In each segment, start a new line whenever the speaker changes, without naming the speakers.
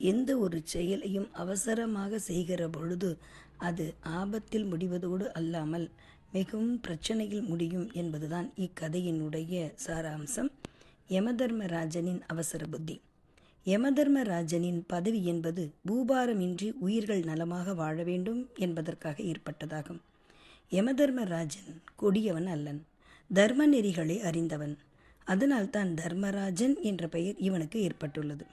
எந்த ஒரு செயலையும் அவசரமாக செய்கிற பொழுது அது ஆபத்தில் முடிவதோடு அல்லாமல் மிகவும் பிரச்சனையில் முடியும் என்பதுதான் இக்கதையினுடைய சாராம்சம். யமதர்மராஜனின் அவசர புத்தி. யமதர்மராஜனின் பதவி என்பது பூபாரமின்றி உயிர்கள் நலமாக வாழ வேண்டும் என்பதற்காக ஏற்பட்டதாகும். யமதர்மராஜன் கொடியவன் அல்லன். தர்ம நெறிகளை அறிந்தவன். அதனால்தான் தர்மராஜன் என்ற பெயர் இவனுக்கு ஏற்பட்டுள்ளது.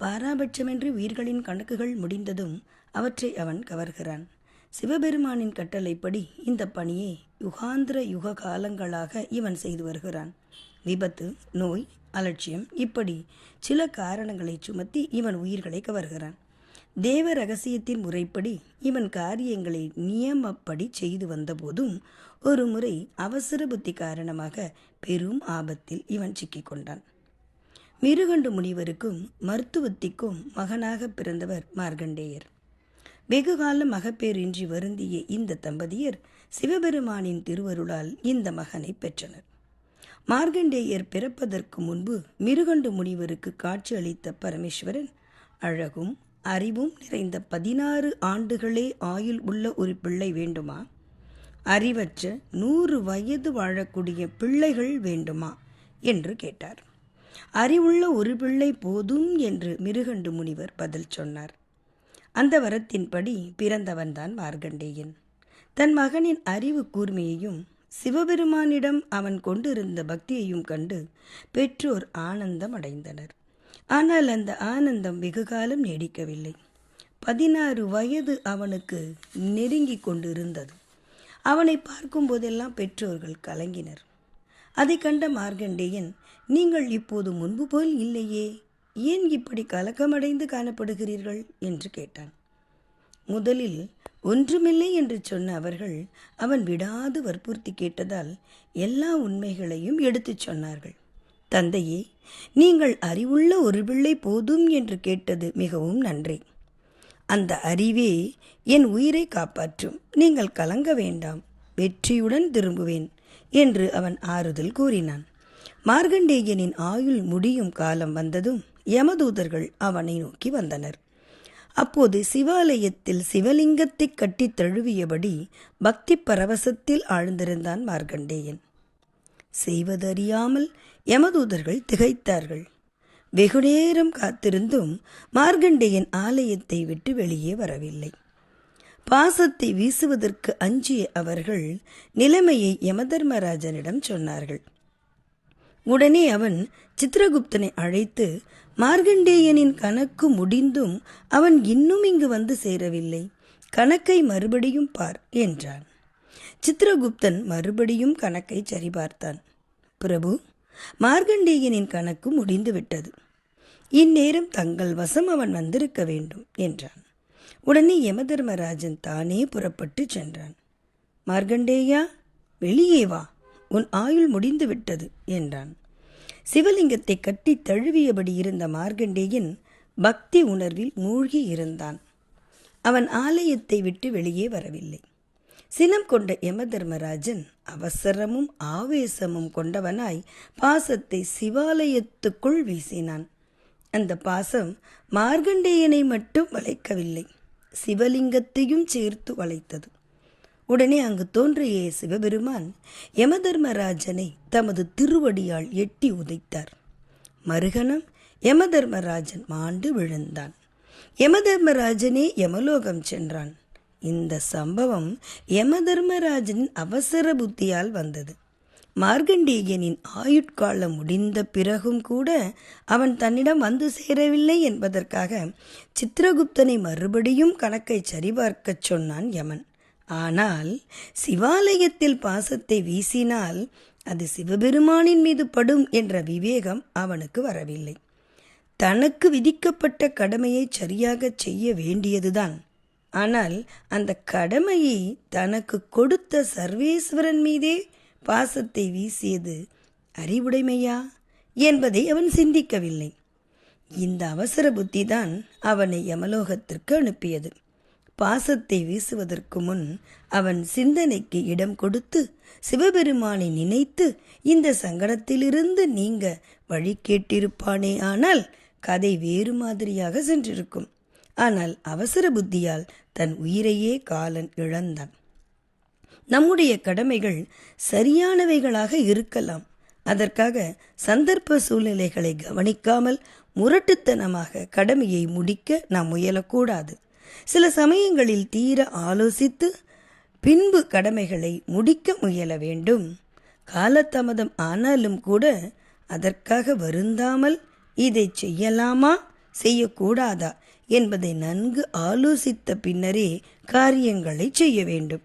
பாராபட்சமின்றி உயிர்களின் கணக்குகள் முடிந்ததும் அவற்றை அவன் கவர்கிறான். சிவபெருமானின் கட்டளைப்படி இந்த பணியை யுகாந்திர யுக காலங்களாக இவன் செய்து வருகிறான். விபத்து நோய் அலட்சியம் இப்படி சில காரணங்களை சுமத்தி இவன் உயிர்களை கவர்கிறான். தேவ ரகசியத்தின் முறைப்படி இவன் காரியங்களை நியமப்படி செய்து வந்தபோதும் ஒரு முறை அவசர புத்தி காரணமாக பெரும் ஆபத்தில் இவன் சிக்கிக்கொண்டான் மிருகண்டு முனிவருக்கும் மருத்துவத்திக்கும் மகனாக பிறந்தவர் மார்கண்டேயர் வெகுகால மகப்பேரின்றி வருந்திய இந்த தம்பதியர் சிவபெருமானின் திருவருளால் இந்த மகனை பெற்றனர். மார்கண்டேயர் பிறப்பதற்கு முன்பு மிருகண்டு முனிவருக்கு காட்சி அளித்த பரமேஸ்வரன் அழகும் அறிவும் நிறைந்த பதினாறு ஆண்டுகளே ஆயுள் உள்ள ஒரு பிள்ளை வேண்டுமா? அறிவற்ற நூறு வயது வாழக்கூடிய பிள்ளைகள் வேண்டுமா? என்று கேட்டார். அறிவுள்ள ஒரு பிள்ளை போதும் என்று மிருகண்டு முனிவர் பதில் சொன்னார். அந்த வரத்தின்படி பிறந்தவன்தான் மார்கண்டேயன் தன் மகனின் அறிவு கூர்மையையும் சிவபெருமானிடம் அவன் கொண்டிருந்த பக்தியையும் கண்டு பெற்றோர் ஆனந்தம் அடைந்தனர் ஆனால் அந்த ஆனந்தம் வெகுகாலம் நீடிக்கவில்லை. பதினாறு வயது அவனுக்கு நெருங்கி கொண்டிருந்தது. அவனை பார்க்கும் போதெல்லாம் பெற்றோர்கள் கலங்கினர். அதை கண்ட மார்கண்டேயன் நீங்கள் இப்போது முன்பு போல் இல்லையே ஏன் இப்படி கலக்கமடைந்து காணப்படுகிறீர்கள்? என்று கேட்டான். முதலில் ஒன்றுமில்லை என்று சொன்ன அவர்கள் அவன் விடாது வற்புறுத்தி கேட்டதால் எல்லா உண்மைகளையும் எடுத்துச் சொன்னார்கள். தந்தையே நீங்கள் அறிவுள்ள ஒரு பிள்ளை போதும் என்று கேட்டது மிகவும் நன்றி. அந்த அறிவே என் உயிரை காப்பாற்றும். நீங்கள் கலங்க வேண்டாம் வெற்றியுடன் திரும்புவேன் என்று அவன் ஆறுதல் கூறினான். மார்கண்டேயனின் ஆயுள் முடியும் காலம் வந்ததும் யமதூதர்கள் அவனை நோக்கி வந்தனர். அப்போது சிவாலயத்தில் சிவலிங்கத்தை கட்டித் தழுவியபடி பக்தி பரவசத்தில் ஆழ்ந்திருந்தான் மார்கண்டேயன் செய்வதறியாமல் யமதூதர்கள் திகைத்தார்கள். வெகுநேரம் காத்திருந்தும் மார்கண்டேயன் ஆலயத்தை விட்டு வெளியே வரவில்லை. பாசத்தை வீசுவதற்கு அஞ்சிய அவர்கள் நிலைமையை யமதர்மராஜனிடம் சொன்னார்கள். உடனே அவன் சித்திரகுப்தனை அழைத்து மார்கண்டேயனின் கணக்கு முடிந்தும் அவன் இன்னும் இங்கு வந்து சேரவில்லை. கணக்கை மறுபடியும் பார் என்றான். சித்திரகுப்தன் மறுபடியும் கணக்கை சரிபார்த்தான். பிரபு மார்கண்டேயனின் கணக்கு முடிந்துவிட்டது. இந்நேரம் தங்கள் வசம் அவன் வந்திருக்க வேண்டும் என்றான். உடனே யமதர்மராஜன் தானே புறப்பட்டு சென்றான். மார்கண்டேயா வெளியே வா. உன் ஆயுள் முடிந்து விட்டது என்றான். சிவலிங்கத்தை கட்டி தழுவியபடி இருந்த மார்கண்டேயன் பக்தி உணர்வில் மூழ்கி இருந்தான். அவன் ஆலயத்தை விட்டு வெளியே வரவில்லை. சினம் கொண்ட யமதர்மராஜன் அவசரமும் ஆவேசமும் கொண்டவனாய் பாசத்தை சிவாலயத்துக்குள் வீசினான். அந்த பாசம் மார்கண்டேயனை மட்டும் வளைக்கவில்லை சிவலிங்கத்தையும் சேர்த்து வளைத்தது. உடனே அங்கு தோன்றிய சிவபெருமான் யமதர்மராஜனை தமது திருவடியால் எட்டி உதைத்தார். மறுகணம் யமதர்மராஜன் மாண்டு விழுந்தான். யமதர்மராஜனே யமலோகம் சென்றான். இந்த சம்பவம் யமதர்மராஜனின் அவசர புத்தியால் வந்தது. மார்கண்டேயனின் ஆயுட்காலம் முடிந்த பிறகும் கூட அவன் தன்னிடம் வந்து சேரவில்லை என்பதற்காக சித்திரகுப்தனை மறுபடியும் கணக்கை சரிபார்க்கச் சொன்னான் யமன். ஆனால் சிவாலயத்தில் பாசத்தை வீசினால் அது சிவபெருமானின் மீது படும் என்ற விவேகம் அவனுக்கு வரவில்லை. தனக்கு விதிக்கப்பட்ட கடமையை சரியாக செய்ய வேண்டியதுதான். ஆனால் அந்த கடமையை தனக்கு கொடுத்த சர்வேஸ்வரன் மீதே பாசத்தை வீசியது அறிவுடைமையா என்பதை அவன் சிந்திக்கவில்லை. இந்த அவசர புத்திதான் அவனை யமலோகத்திற்கு அனுப்பியது. பாசத்தை வீசுவதற்கு முன் அவன் சிந்தனைக்கு இடம் கொடுத்து சிவபெருமானை நினைத்து இந்த சங்கடத்திலிருந்து நீங்க வழி கேட்டிருப்பானே ஆனால் கதை வேறு மாதிரியாக சென்றிருக்கும். ஆனால் அவசர புத்தியால் தன் உயிரையே காலன் இழந்தான். நம்முடைய கடமைகள் சரியானவைகளாக இருக்கலாம். அதற்காக சந்தர்ப்ப சூழ்நிலைகளை கவனிக்காமல் முரட்டுத்தனமாக கடமையை முடிக்க நாம் முயலக்கூடாது. சில சமயங்களில் தீர ஆலோசித்து பின்பு கடமைகளை முடிக்க முயல வேண்டும். காலதாமதம் ஆனாலும் கூட அதற்காக வருந்தாமல் இதை செய்யலாமா? செய்யக்கூடாதா? என்பதை நன்கு ஆலோசித்த பின்னரே காரியங்களை செய்ய வேண்டும்.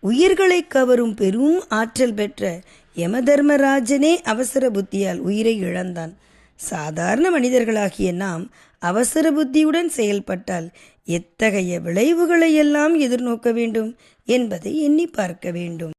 உயிர்களை கவரும் பெரும் ஆற்றல் பெற்ற யமதர்மராஜனே அவசர புத்தியால் உயிரை இழந்தான். சாதாரண மனிதர்களாகிய நாம் அவசர புத்தியுடன் செயல்பட்டால் எத்தகைய விளைவுகளை எல்லாம் எதிர்நோக்க வேண்டும் என்பதை எண்ணி பார்க்க வேண்டும்.